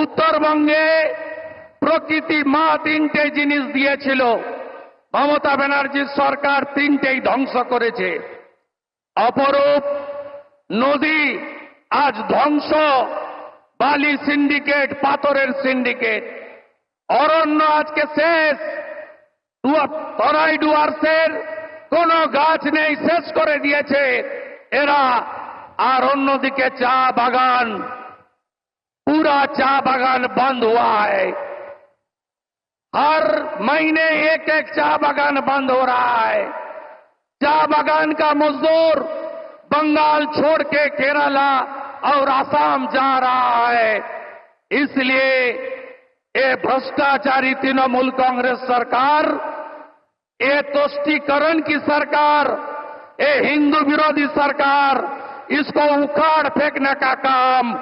উত্তরবঙ্গে প্রকৃতি মা তিনটে জিনিস দিয়েছিল। মমতা ব্যানার্জির সরকার তিনটেই ধ্বংস করেছে। অপরূপ নদী আজ ধ্বংস, বালি সিন্ডিকেট, পাথরের সিন্ডিকেট। অরণ্য আজকে শেষ। তরাই ডুয়ার্সের কোন গাছ নেই, শেষ করে দিয়েছে। এরা আর অন্যদিকে চা বাগান। पूरा चा बागान बंद हुआ है। हर महीने एक एक चा बागान बंद हो रहा है। चा बागान का मजदूर बंगाल छोड़ के केरला और आसाम जा रहा है। इसलिए ये भ्रष्टाचारी तृणमूल कांग्रेस सरकार, ये तुष्टिकरण की सरकार, ये हिंदू विरोधी सरकार, इसको उखाड़ फेंकने का काम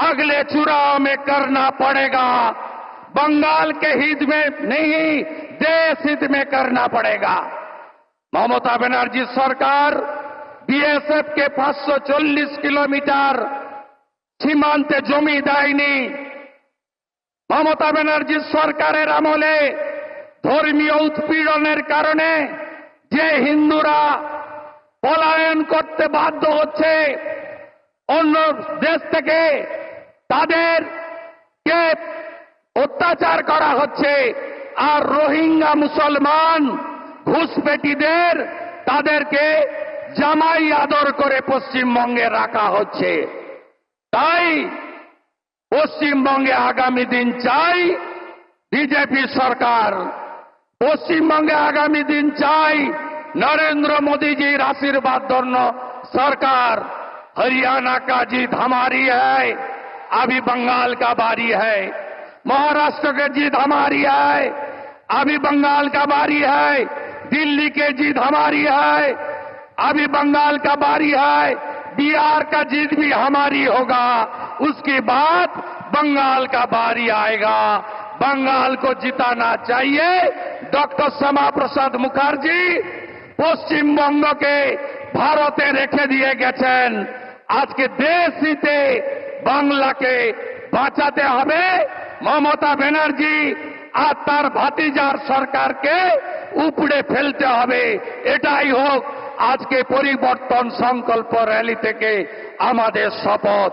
अगले चुनाव में करना पड़ेगा बंगाल के हित में नहीं देश हित में करना पड़ेगा মমতা ব্যানার্জি সরকার বিএসএফ কে পাঁচশো চল্লিশ কিলোমিটার সীমান্তে জমি দেয়নি মমতা ব্যানার্জির সরকারের আমলে ধর্মীয় উৎপীড়নের কারণে যে হিন্দুরা পলায়ন করতে বাধ্য হচ্ছে অন্য দেশ থেকে তাদেরকে অত্যাচার করা হচ্ছে আর রোহিঙ্গা মুসলমান ঘুষপেটিদের তাদেরকে জামাই আদর করে পশ্চিমবঙ্গে রাখা হচ্ছে। তাই পশ্চিমবঙ্গে আগামী দিন চাই বিজেপি সরকার। পশ্চিমবঙ্গে আগামী দিন চাই নরেন্দ্র মোদীজির আশীর্বাদ ধর্ম সরকার। हरियाणा का जीत हमारी है अभी बंगाल का बारी है महाराष्ट्र के जीत हमारी है अभी बंगाल का बारी है दिल्ली के जीत हमारी है अभी बंगाल का बारी है बिहार का जीत भी हमारी होगा उसके बाद बंगाल का बारी आएगा बंगाल को जिताना चाहिए डॉक्टर श्यामा प्रसाद मुखर्जी পশ্চিমবঙ্গকে ভারতে রেখে দিয়ে গেছেন আজকে দেশ হিতে বাংলাকে বাঁচাতে হবে মমতা ব্যানার্জি আর তার ভাতিজার সরকারকে উপড়ে ফেলতে হবে। এটাই হোক আজকে পরিবর্তন সংকল্প র্যালি থেকে আমাদের শপথ।